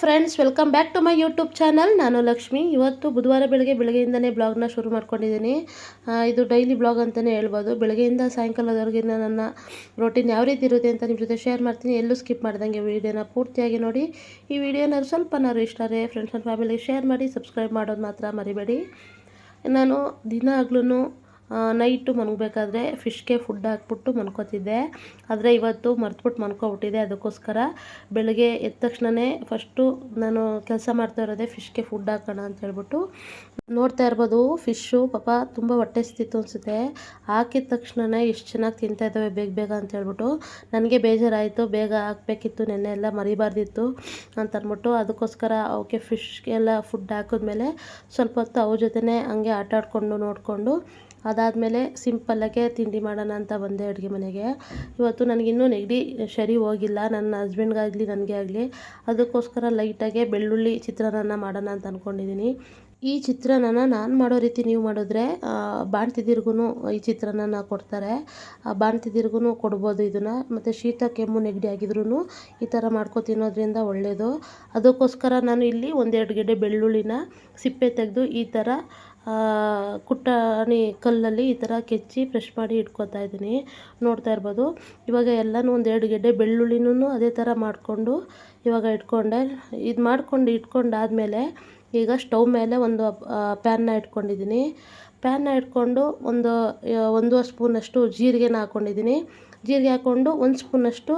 Friends welcome back to my YouTube channel ನಾನು ಲಕ್ಷ್ಮಿ. ಇವತ್ತು ಬುಧವಾರ ಬೆಳಗ್ಗೆ ಬೆಳಗ್ಗೆಯಿಂದನೇ ಬ್ಲಾಗ್ನ ಶುರು ಮಾಡ್ಕೊಂಡಿದ್ದೀನಿ. ಇದು ಡೈಲಿ ಬ್ಲಾಗ್ ಅಂತಲೇ ಹೇಳ್ಬೋದು. ಬೆಳಗ್ಗೆಯಿಂದ ಸಾಯಂಕಾಲದವರೆಗೆ ನನ್ನ ರೊಟೀನ್ ಯಾವ ರೀತಿ ಇರುತ್ತೆ ಅಂತ ನಿಮ್ಮ ಜೊತೆ ಶೇರ್ ಮಾಡ್ತೀನಿ. ಎಲ್ಲೂ ಸ್ಕಿಪ್ ಮಾಡ್ದಂಗೆ ವೀಡಿಯೋನ ಪೂರ್ತಿಯಾಗಿ ನೋಡಿ. ಈ ವಿಡಿಯೋನ ಸ್ವಲ್ಪನಾದ್ರು ರೀ ಫ್ರೆಂಡ್ಸ್ ಆ್ಯಂಡ್ ಫ್ಯಾಮಿಲಿಗೆ ಶೇರ್ ಮಾಡಿ ಸಬ್ಸ್ಕ್ರೈಬ್ ಮಾಡೋದು ಮಾತ್ರ ಮರಿಬೇಡಿ. ನಾನು ದಿನಾಗ್ಲೂ ನೈಟು ಮಲಗಬೇಕಾದ್ರೆ ಫಿಶ್ಗೆ ಫುಡ್ ಹಾಕ್ಬಿಟ್ಟು ಮನ್ಕೋತಿದ್ದೆ. ಆದರೆ ಇವತ್ತು ಮರ್ತ್ಬಿಟ್ಟು ಮನ್ಕೊಬಿಟ್ಟಿದೆ ಅದಕ್ಕೋಸ್ಕರ. ಬೆಳಗ್ಗೆ ಎದ್ದ ತಕ್ಷಣವೇ ಫಸ್ಟು ನಾನು ಕೆಲಸ ಮಾಡ್ತಾ ಇರೋದೇ ಫಿಶ್ಗೆ ಫುಡ್ ಹಾಕೋಣ ಅಂತ ಹೇಳ್ಬಿಟ್ಟು. ನೋಡ್ತಾ ಇರ್ಬೋದು ಫಿಶ್ಶು ಪಾಪ ತುಂಬ ಹೊಟ್ಟೆ ಸ್ಥಿತ್ತು ಅನಿಸುತ್ತೆ. ಹಾಕಿದ ತಕ್ಷಣವೇ ಎಷ್ಟು ಚೆನ್ನಾಗಿ ತಿಂತಾ ಇದ್ದಾವೆ ಬೇಗ ಬೇಗ ಅಂತ ಹೇಳ್ಬಿಟ್ಟು. ನನಗೆ ಬೇಜಾರಾಯಿತು, ಬೇಗ ಹಾಕಬೇಕಿತ್ತು, ನೆನ್ನೆ ಎಲ್ಲ ಮರಿಬಾರ್ದಿತ್ತು ಅಂತ ಅಂದ್ಬಿಟ್ಟು ಅದಕ್ಕೋಸ್ಕರ ಅವಕ್ಕೆ ಫಿಶ್ಗೆಲ್ಲ ಫುಡ್ ಹಾಕಿದ್ಮೇಲೆ ಸ್ವಲ್ಪ ಹೊತ್ತು ಅವ್ರ ಜೊತೆನೇ ಹಂಗೆ ಆಟಾಡಿಕೊಂಡು ನೋಡಿಕೊಂಡು ಅದಾದಮೇಲೆ ಸಿಂಪಲ್ಲಾಗೆ ತಿಂಡಿ ಮಾಡೋಣ ಅಂತ ಬಂದೆ ಅಡುಗೆ ಮನೆಗೆ. ಇವತ್ತು ನನಗಿನ್ನೂ ನೆಗಡಿ ಸರಿ ಹೋಗಿಲ್ಲ. ನನ್ನ ಹಸ್ಬೆಂಡ್ಗಾಗಲಿ, ನನಗೆ ಆಗಲಿ. ಅದಕ್ಕೋಸ್ಕರ ಲೈಟಾಗೆ ಬೆಳ್ಳುಳ್ಳಿ ಚಿತ್ರಾನ್ನ ಮಾಡೋಣ ಅಂತ ಅಂದ್ಕೊಂಡಿದ್ದೀನಿ ಈ ಚಿತ್ರಾನ್ನ ನಾನು ಮಾಡೋ ರೀತಿ ನೀವು ಮಾಡಿದ್ರೆ ಬಾಣ್ತಿದಿರ್ಗೂ ಈ ಚಿತ್ರಾನ್ನ ಕೊಡ್ತಾರೆ. ಬಾಣ್ತಿದಿರ್ಗೂ ಕೊಡ್ಬೋದು ಇದನ್ನು. ಮತ್ತು ಶೀತ, ಕೆಮ್ಮು, ನೆಗಡಿ ಆಗಿದ್ರೂ ಈ ಥರ ಮಾಡ್ಕೊ ತಿನ್ನೋದ್ರಿಂದ ಒಳ್ಳೆಯದು ಅದಕ್ಕೋಸ್ಕರ ನಾನು ಇಲ್ಲಿ ಒಂದೆರಡು ಗೆಡ್ಡೆ ಬೆಳ್ಳುಳ್ಳಿನ ಸಿಪ್ಪೆ ತೆಗೆದು ಈ ಥರ ಕುಟ್ಟಾಣಿ ಕಲ್ಲಲ್ಲಿ ಈ ಥರ ಕೆಚ್ಚಿ ಫ್ರೆಶ್ ಮಾಡಿ ಇಟ್ಕೊತಾ ಇದ್ದೀನಿ. ನೋಡ್ತಾ ಇರ್ಬೋದು. ಇವಾಗ ಎಲ್ಲನೂ ಒಂದು ಎರಡು ಗೆಡ್ಡೆ ಬೆಳ್ಳುಳ್ಳಿನೂ ಅದೇ ಥರ ಮಾಡಿಕೊಂಡು ಇವಾಗ ಇಟ್ಕೊಂಡೆ. ಇದು ಮಾಡ್ಕೊಂಡು ಇಟ್ಕೊಂಡಾದಮೇಲೆ ಈಗ ಸ್ಟವ್ ಮೇಲೆ ಒಂದು ಪ್ಯಾನ್ನ ಇಟ್ಕೊಂಡಿದ್ದೀನಿ. ಪ್ಯಾನ್ನ ಇಟ್ಕೊಂಡು ಒಂದು ಒಂದು ಸ್ಪೂನಷ್ಟು ಜೀರಿಗೆನ ಹಾಕ್ಕೊಂಡಿದ್ದೀನಿ ಜೀರಿಗೆ ಹಾಕ್ಕೊಂಡು ಒಂದು ಸ್ಪೂನಷ್ಟು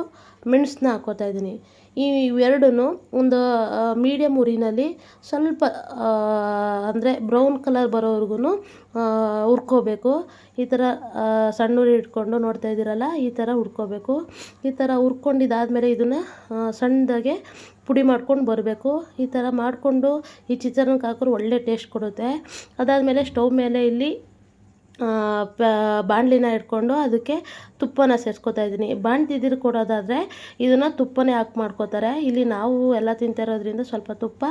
ಮೆಣಸನ್ನ ಹಾಕ್ಕೋತಾ ಇದ್ದೀನಿ. ಈ ಇವೆರಡೂ ಒಂದು ಮೀಡಿಯಮ್ ಉರಿನಲ್ಲಿ ಸ್ವಲ್ಪ ಅಂದರೆ ಬ್ರೌನ್ ಕಲರ್ ಬರೋವರೆಗೂ ಹುರ್ಕೋಬೇಕು. ಈ ಥರ ಸಣ್ಣ ಉರಿ ಇಟ್ಕೊಂಡು ನೋಡ್ತಾ ಇದ್ದೀರಲ್ಲ, ಈ ಥರ ಹುರ್ಕೋಬೇಕು. ಈ ಥರ ಹುರ್ಕೊಂಡಿದ್ದಾದಮೇಲೆ ಇದನ್ನು ಸಣ್ಣದಾಗೆ ಪುಡಿ ಮಾಡ್ಕೊಂಡು ಬರಬೇಕು. ಈ ಥರ ಮಾಡಿಕೊಂಡು ಈ ಚಿತ್ರಾನ್ನಕ್ಕೆ ಹಾಕಿದ್ರೆ ಒಳ್ಳೆ ಟೇಸ್ಟ್ ಕೊಡುತ್ತೆ. ಅದಾದಮೇಲೆ ಸ್ಟವ್ ಮೇಲೆ ಇಲ್ಲಿ ಬಾಣಲಿನ ಇಟ್ಕೊಂಡು ಅದಕ್ಕೆ ತುಪ್ಪನ ಸೇರಿಸ್ಕೊತಾ ಇದ್ದೀನಿ. ಬಾಣ್ದಿದಿರು ಕೊಡೋದಾದರೆ ಇದನ್ನು ತುಪ್ಪನೇ ಹಾಕಿ ಮಾಡ್ಕೋತಾರೆ. ಇಲ್ಲಿ ನಾವು ಎಲ್ಲ ತಿಂತಾ ಇರೋದ್ರಿಂದ ಸ್ವಲ್ಪ ತುಪ್ಪ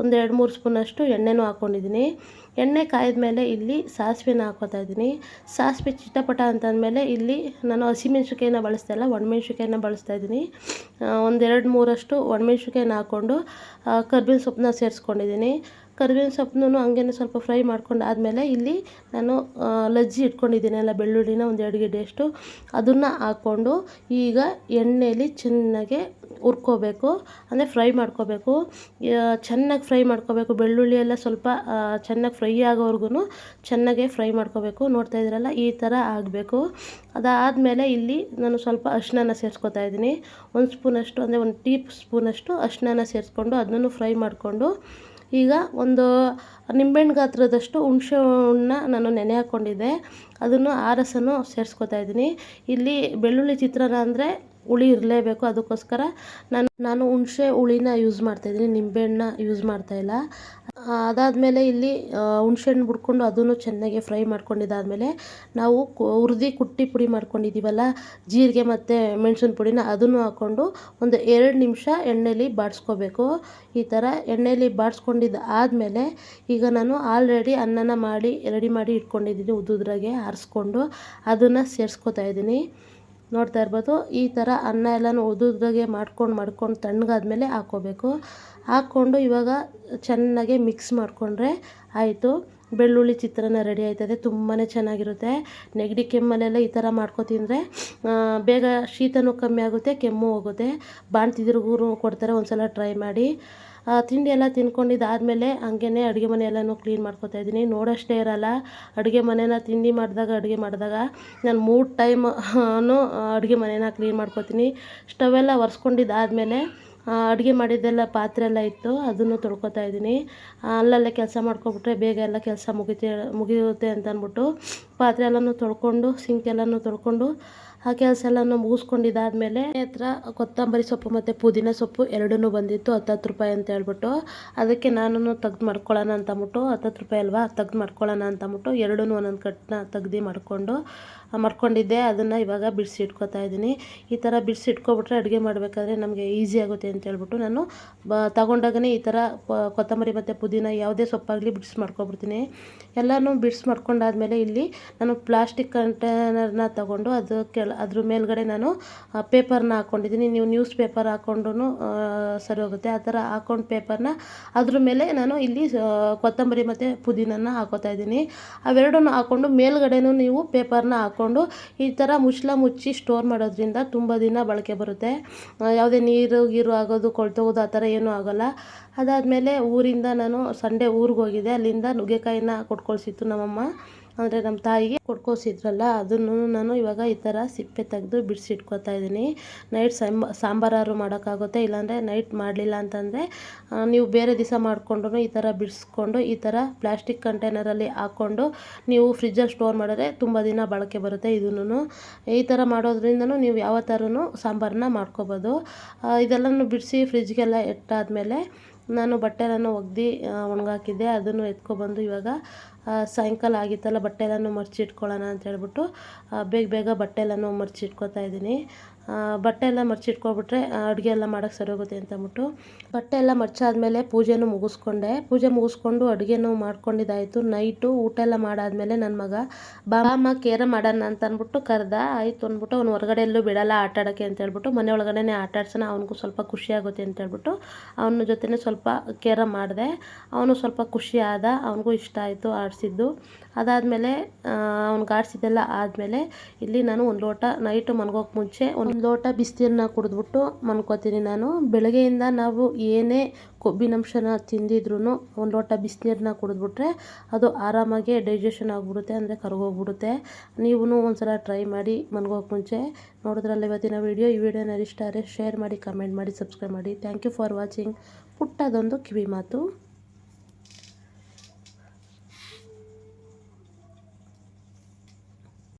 ಒಂದು ಎರಡು ಮೂರು ಸ್ಪೂನಷ್ಟು ಎಣ್ಣೆನೂ ಹಾಕ್ಕೊಂಡಿದ್ದೀನಿ ಎಣ್ಣೆ ಕಾಯ್ದ ಮೇಲೆ ಇಲ್ಲಿ ಸಾಸಿವೆನ ಹಾಕ್ಕೋತಾ ಇದ್ದೀನಿ. ಸಾಸಿವೆ ಚಿಟಪಟ ಅಂತಂದಮೇಲೆ ಇಲ್ಲಿ ನಾನು ಹಸಿಮೆಣ್ಸಿಕಾಯಿನ ಬಳಸ್ತಾ ಇಲ್ಲ ಒಣಮೆಣ್ಸಿಕಾಯಿನ ಬಳಸ್ತಾ ಇದ್ದೀನಿ. ಒಂದೆರಡು ಮೂರಷ್ಟು ಒಣಮೆಣ್ಸಿಕಾಯಿನ ಹಾಕ್ಕೊಂಡು ಕರ್ಬೇವಿನ ಸೊಪ್ಪನ್ನ ಸೇರಿಸ್ಕೊಂಡಿದ್ದೀನಿ. ಕರಿಬೇವಿನ ಸೊಪ್ಪನ್ನು ಹಂಗೇ ಸ್ವಲ್ಪ ಫ್ರೈ ಮಾಡ್ಕೊಂಡು ಆದಮೇಲೆ ಇಲ್ಲಿ ನಾನು ಲಜ್ಜಿ ಲಜ್ಜಿ ಇಟ್ಕೊಂಡಿದ್ದೀನಲ್ಲ ಬೆಳ್ಳುಳ್ಳಿನ ಒಂದು ಎರಡು ಗೆಡ್ಡೆಯಷ್ಟು ಅದನ್ನು ಹಾಕ್ಕೊಂಡು ಈಗ ಎಣ್ಣೆಯಲ್ಲಿ ಚೆನ್ನಾಗೆ ಹುರ್ಕೋಬೇಕು, ಅಂದರೆ ಫ್ರೈ ಮಾಡ್ಕೋಬೇಕು. ಚೆನ್ನಾಗಿ ಫ್ರೈ ಮಾಡ್ಕೋಬೇಕು. ಬೆಳ್ಳುಳ್ಳಿ ಎಲ್ಲ ಸ್ವಲ್ಪ ಚೆನ್ನಾಗಿ ಫ್ರೈ ಆಗೋವರೆಗೂ ಚೆನ್ನಾಗೇ ಫ್ರೈ ಮಾಡ್ಕೋಬೇಕು. ನೋಡ್ತಾ ಇದ್ದೀರಲ್ಲ, ಈ ಥರ ಆಗಬೇಕು. ಅದಾದಮೇಲೆ ಇಲ್ಲಿ ನಾನು ಸ್ವಲ್ಪ ಅರಿಶಿನ ಸೇರಿಸ್ಕೊತಾ ಇದ್ದೀನಿ. ಒಂದು ಸ್ಪೂನಷ್ಟು, ಅಂದರೆ ಒಂದು ಟೀ ಸ್ಪೂನಷ್ಟು ಅರಿಶಿನ ಸೇರಿಸ್ಕೊಂಡು ಅದನ್ನು ಫ್ರೈ ಮಾಡಿಕೊಂಡು ಈಗ ಒಂದು ನಿಂಬೆಹಣ್ಣು ಗಾತ್ರದಷ್ಟು ಹುಣಸೆ ಹಣ್ಣನ್ನ ನಾನು ನೆನೆ ಹಾಕ್ಕೊಂಡಿದ್ದೆ ಅದನ್ನು ಆ ರಸನೂ ಸೇರಿಸ್ಕೊತಾ ಇದ್ದೀನಿ. ಇಲ್ಲಿ ಬೆಳ್ಳುಳ್ಳಿ ಚಿತ್ರಾನ್ನ ಅಂದರೆ ಹುಳಿ ಇರಲೇಬೇಕು. ಅದಕ್ಕೋಸ್ಕರ ನಾನು ನಾನು ಹುಣಸೆ ಹುಳಿನ ಯೂಸ್ ಮಾಡ್ತಾಯಿದ್ದೀನಿ ನಿಂಬೆಹಣ್ಣನ್ನ ಯೂಸ್ ಮಾಡ್ತಾಯಿಲ್ಲ ಅದಾದಮೇಲೆ ಇಲ್ಲಿ ಹುಣ್ಸೆಹಣ್ಣು ಬಿಡ್ಕೊಂಡು ಅದನ್ನು ಚೆನ್ನಾಗಿ ಫ್ರೈ ಮಾಡ್ಕೊಂಡಿದ್ದಾದಮೇಲೆ ನಾವು ಹುರಿದು ಕುಟ್ಟಿ ಪುಡಿ ಮಾಡ್ಕೊಂಡಿದ್ದೀವಲ್ಲ ಜೀರಿಗೆ ಮತ್ತು ಮೆಣಸಿನ ಪುಡಿನ ಅದನ್ನು ಹಾಕ್ಕೊಂಡು ಒಂದು ಎರಡು ನಿಮಿಷ ಎಣ್ಣೆಲಿ ಬಾಡಿಸ್ಕೋಬೇಕು. ಈ ಥರ ಎಣ್ಣೆಲಿ ಬಾಡಿಸ್ಕೊಂಡಿದ್ದು ಆದಮೇಲೆ ಈಗ ನಾನು ಆಲ್ರೆಡಿ ಅನ್ನನ ಮಾಡಿ, ರೆಡಿ ಮಾಡಿ ಇಟ್ಕೊಂಡಿದ್ದೀನಿ ಉದ್ದುದ್ರಾಗೆ, ಆರಿಸ್ಕೊಂಡು ಅದನ್ನು ಸೇರಿಸ್ಕೊತಾ ಇದ್ದೀನಿ ನೋಡ್ತಾ ಇರ್ಬೋದು. ಈ ಥರ ಅನ್ನ ಎಲ್ಲನೂ ಉದುದಾಗೆ ಮಾಡ್ಕೊಂಡು ಮಾಡ್ಕೊಂಡು ತಣ್ಣಗಾದ್ಮೇಲೆ ಹಾಕ್ಕೋಬೇಕು ಹಾಕ್ಕೊಂಡು ಇವಾಗ ಚೆನ್ನಾಗಿ ಮಿಕ್ಸ್ ಮಾಡಿಕೊಂಡ್ರೆ ಆಯಿತು. ಬೆಳ್ಳುಳ್ಳಿ ಚಿತ್ರಾನ್ನ ರೆಡಿ ಆಯ್ತದೆ. ತುಂಬಾ ಚೆನ್ನಾಗಿರುತ್ತೆ. ನೆಗಡಿ ಕೆಮ್ಮಲ್ಲೆಲ್ಲ ಈ ಥರ ಮಾಡ್ಕೊ ತಿಂದರೆ ಬೇಗ ಶೀತನೂ ಕಮ್ಮಿ ಆಗುತ್ತೆ, ಕೆಮ್ಮು ಹೋಗುತ್ತೆ. ಬಾಣ್ತಿದ್ರಿಗೂ ಕೊಡ್ತಾರೆ ಒಂದು ಸಲ ಟ್ರೈ ಮಾಡಿ. ತಿಂಡಿ ಎಲ್ಲ ತಿನ್ಕೊಂಡಿದ್ದಾದಮೇಲೆ ಹಂಗೇ ಅಡುಗೆ ಮನೆ ಕ್ಲೀನ್ ಮಾಡ್ಕೊತಾ ಇದ್ದೀನಿ. ನೋಡೋಷ್ಟೇ ಇರಲ್ಲ. ಅಡುಗೆ ಮನೆನ ತಿಂಡಿ ಮಾಡಿದಾಗ, ಅಡುಗೆ ಮಾಡಿದಾಗ ನಾನು ಮೂರು ಟೈಮ್ ಅಡುಗೆ ಮನೆನ ಕ್ಲೀನ್ ಮಾಡ್ಕೊತೀನಿ. ಸ್ಟವೆಲ್ಲ ಒರೆಸ್ಕೊಂಡಿದ್ದಾದಮೇಲೆ ಅಡುಗೆ ಮಾಡಿದ್ದೆಲ್ಲ ಪಾತ್ರೆ ಎಲ್ಲ ಇತ್ತು, ಅದನ್ನು ತೊಳ್ಕೊತಾ ಇದ್ದೀನಿ. ಅಲ್ಲಲ್ಲೇ ಕೆಲಸ ಮಾಡ್ಕೊಬಿಟ್ರೆ ಬೇಗ ಎಲ್ಲ ಕೆಲಸ ಮುಗಿತೆ, ಮುಗಿಯುತ್ತೆ ಅಂತ ಅಂದ್ಬಿಟ್ಟು ಪಾತ್ರೆ ಎಲ್ಲನೂ ತೊಳ್ಕೊಂಡು ಸಿಂಕ್ ಎಲ್ಲನೂ ತೊಳ್ಕೊಂಡು ಆ ಕೆಲಸ ಎಲ್ಲ ಮುಗಿಸ್ಕೊಂಡಿದ್ದಾದ್ಮೇಲೆ ಹತ್ರ ಕೊತ್ತಂಬರಿ ಸೊಪ್ಪು ಮತ್ತು ಪುದೀನ ಸೊಪ್ಪು ಎರಡೂ ಬಂದಿತ್ತು, ಹತ್ತತ್ತು ರೂಪಾಯಿ ಅಂತ ಹೇಳ್ಬಿಟ್ಟು. ಅದಕ್ಕೆ ನಾನು ತೆಗ್ದು ಮಾಡ್ಕೊಳ್ಳೋಣ ಅಂತ ಅಂದ್ಬಿಟ್ಟು ಹತ್ತತ್ತು ರೂಪಾಯಿ ಅಲ್ವಾ, ತೆಗ್ದು ಮಾಡ್ಕೊಳ್ಳೋಣ ಅಂತ ಅಂದ್ಬಿಟ್ಟು ಎರಡೂ ಒಂದೊಂದು ಕಟ್ನ ತೆಗ್ದು ಮಾಡಿಕೊಂಡು ಮಾಡ್ಕೊಂಡಿದ್ದೆ. ಅದನ್ನು ಇವಾಗ ಬಿಡಿಸಿ ಇಟ್ಕೊತಾ ಇದ್ದೀನಿ. ಈ ಥರ ಬಿಡಿಸಿ ಇಟ್ಕೊಬಿಟ್ರೆ ಅಡುಗೆ ಮಾಡಬೇಕಾದ್ರೆ ನಮಗೆ ಈಸಿ ಆಗುತ್ತೆ ಅಂತ ಹೇಳ್ಬಿಟ್ಟು ನಾನು, ಬ, ತಗೊಂಡಾಗನೇ ಈ ಥರ ಕೊತ್ತಂಬರಿ ಮತ್ತು ಪುದೀನ ಯಾವುದೇ ಸೊಪ್ಪಾಗಲಿ ಬಿಡಿಸಿ ಮಾಡ್ಕೊಬಿಡ್ತೀನಿ. ಎಲ್ಲನೂ ಬಿಡಿಸಿ ಮಾಡ್ಕೊಂಡಾದ್ಮೇಲೆ ಇಲ್ಲಿ ನಾನು ಪ್ಲಾಸ್ಟಿಕ್ ಕಂಟೈನರ್ನ ತಗೊಂಡು ಅದು ಕೆಳ ಅದ್ರ ಮೇಲ್ಗಡೆ ನಾನು ಪೇಪರ್ನ ಹಾಕ್ಕೊಂಡಿದ್ದೀನಿ ನೀವು ನ್ಯೂಸ್ ಪೇಪರ್ ಹಾಕ್ಕೊಂಡು ಸರಿ ಹೋಗುತ್ತೆ. ಆ ಥರ ಹಾಕ್ಕೊಂಡು ಪೇಪರ್ನ ಅದ್ರ ಮೇಲೆ ನಾನು ಇಲ್ಲಿ ಕೊತ್ತಂಬರಿ ಮತ್ತು ಪುದೀನನ ಹಾಕೋತಾ ಇದ್ದೀನಿ. ಅವೆರಡನ್ನು ಹಾಕ್ಕೊಂಡು ಮೇಲ್ಗಡೆನೂ ನೀವು ಪೇಪರ್ನ ಹಾಕ್ಕೊಂಡು ಈ ಥರ ಮುಚ್ಚಲ ಮುಚ್ಚಿ ಸ್ಟೋರ್ ಮಾಡೋದ್ರಿಂದ ತುಂಬ ದಿನ ಬಳಕೆ ಬರುತ್ತೆ. ಯಾವುದೇ ನೀರು ಗೀರು ಆಗೋದು ಕೊಳ್ತೋಗೋದು ಆ ಥರ ಏನೂ ಆಗೋಲ್ಲ. ಅದಾದಮೇಲೆ ಊರಿಂದ ನಾನು ಸಂಡೇ ಊರಿಗೆ ಹೋಗಿದ್ದೆ ಅಲ್ಲಿಂದ ನುಗ್ಗೆಕಾಯಿನ ಕೊಟ್ಕೊಳ್ಸಿತ್ತು ನಮ್ಮಮ್ಮ. ಅಂದರೆ ನಮ್ಮ ತಾಯಿಗೆ ಕೊಡ್ಕೋಸಿದ್ರಲ್ಲ, ಅದನ್ನು ನಾನು ಇವಾಗ ಈ ಥರ ಸಿಪ್ಪೆ ತೆಗೆದು ಬಿಡಿಸಿಟ್ಕೊತಾ ಇದ್ದೀನಿ. ನೈಟ್ ಸಾಂಬ ಸಾಂಬಾರಾದ್ರು ಮಾಡೋಕ್ಕಾಗುತ್ತೆ, ಇಲ್ಲಾಂದರೆ ನೈಟ್ ಮಾಡಲಿಲ್ಲ ಅಂತಂದರೆ ನೀವು ಬೇರೆ ದಿವಸ ಮಾಡಿಕೊಂಡು ಈ ಥರ ಬಿಡಿಸ್ಕೊಂಡು, ಈ ಥರ ಪ್ಲಾಸ್ಟಿಕ್ ಕಂಟೈನರಲ್ಲಿ ಹಾಕ್ಕೊಂಡು ನೀವು ಫ್ರಿಜ್ಜಲ್ಲಿ ಸ್ಟೋರ್ ಮಾಡಿದ್ರೆ ತುಂಬ ದಿನ ಬಳಕೆ ಬರುತ್ತೆ ಇದನ್ನು. ಈ ಥರ ಮಾಡೋದ್ರಿಂದನೂ ನೀವು ಯಾವ ಥರನೂ ಸಾಂಬಾರನ್ನ ಮಾಡ್ಕೋಬೋದು. ಇದೆಲ್ಲನೂ ಬಿಡಿಸಿ ಫ್ರಿಜ್ಗೆಲ್ಲ ಇಟ್ಟಾದಮೇಲೆ ನಾನು ಬಟ್ಟೆಗಳನ್ನು ಒಗ್ದು ಒಣಗಾಕಿದ್ದೆ. ಅದನ್ನು ಎತ್ಕೊಬಂದು ಇವಾಗ ಸಾಯಂಕಾಲ ಆಗಿತ್ತಲ್ಲ ಬಟ್ಟೆ ಎಲ್ಲನೂ ಅಂತ ಹೇಳ್ಬಿಟ್ಟು ಬೇಗ ಬೇಗ ಬಟ್ಟೆ ಎಲ್ಲನೂ ಇದ್ದೀನಿ. ಬಟ್ಟೆ ಎಲ್ಲ ಮಡ್ಚಿಟ್ಕೊಬಿಟ್ರೆ ಅಡುಗೆ ಎಲ್ಲ ಮಾಡೋಕ್ಕೆ ಸರಿ ಹೋಗುತ್ತೆ ಅಂತ ಅಂದ್ಬಿಟ್ಟು ಬಟ್ಟೆ ಎಲ್ಲ ಮಡ್ಚಾದ್ಮೇಲೆ ಪೂಜೆನೂ ಮುಗಿಸ್ಕೊಂಡೆ. ಪೂಜೆ ಮುಗಿಸ್ಕೊಂಡು ಅಡುಗೆನೂ ಮಾಡ್ಕೊಂಡಿದ್ದಾಯಿತು. ನೈಟು ಊಟ ಎಲ್ಲ ಮಾಡಾದ್ಮೇಲೆ ನನ್ನ ಮಗ ಬಾಮ್ಮ ಕೇರ ಮಾಡೋಣ ಅಂತ ಅಂದ್ಬಿಟ್ಟು ಕರೆದ. ಆಯಿತು ಅಂದ್ಬಿಟ್ಟು ಅವ್ನು ಹೊರಗಡೆ ಎಲ್ಲೂ ಬಿಡಲ್ಲ ಆಟ ಆಡೋಕ್ಕೆ ಅಂತ ಹೇಳ್ಬಿಟ್ಟು ಮನೆ ಒಳಗಡೆನೇ ಆಟ ಆಡ್ಸೋಣ, ಅವನಿಗೂ ಸ್ವಲ್ಪ ಖುಷಿ ಆಗುತ್ತೆ ಅಂತ ಹೇಳ್ಬಿಟ್ಟು ಅವನ ಜೊತೆನೇ ಸ್ವಲ್ಪ ಕೇರ ಮಾಡಿದೆ. ಅವನು ಸ್ವಲ್ಪ ಖುಷಿ ಆದ, ಅವನಿಗೂ ಇಷ್ಟ ಆಯಿತು ಆಡಿಸಿದ್ದು. ಅದಾದಮೇಲೆ ಅವ್ನಿಗೆ ಆಡಿಸಿದ್ದೆಲ್ಲ ಆದಮೇಲೆ ಇಲ್ಲಿ ನಾನು ಒಂದು ಲೋಟ ನೈಟು ಮನ್ಗೋಕೆ ಮುಂಚೆ ಒಂದು ಲೋಟ ಬಿಸಿನೀರನ್ನ ಕುಡಿದ್ಬಿಟ್ಟು ಮನ್ಕೋತೀನಿ ನಾನು. ಬೆಳಗ್ಗೆಯಿಂದ ನಾವು ಏನೇ ಕೊಬ್ಬಿನಂಶನ ತಿಂದಿದ್ರೂ ಒಂದು ಲೋಟ ಬಿಸಿನೀರನ್ನ ಕುಡಿದ್ಬಿಟ್ರೆ ಅದು ಆರಾಮಾಗಿ ಡೈಜೆಷನ್ ಆಗಿಬಿಡುತ್ತೆ, ಅಂದರೆ ಕರಗೋಗ್ಬಿಡುತ್ತೆ. ನೀವು ಒಂದ್ಸಲ ಟ್ರೈ ಮಾಡಿ ಮನ್ಗೋಕ್ಕೆ ಮುಂಚೆ. ನೋಡಿದ್ರಲ್ಲಿ ಇವತ್ತಿನ ವೀಡಿಯೋ? ಈ ವಿಡಿಯೋನ ಇಷ್ಟ ಆದರೆ ಶೇರ್ ಮಾಡಿ, ಕಮೆಂಟ್ ಮಾಡಿ, ಸಬ್ಸ್ಕ್ರೈಬ್ ಮಾಡಿ. Thank you for watching. ಪುಟ್ಟದೊಂದು ಕಿವಿ ಮಾತು.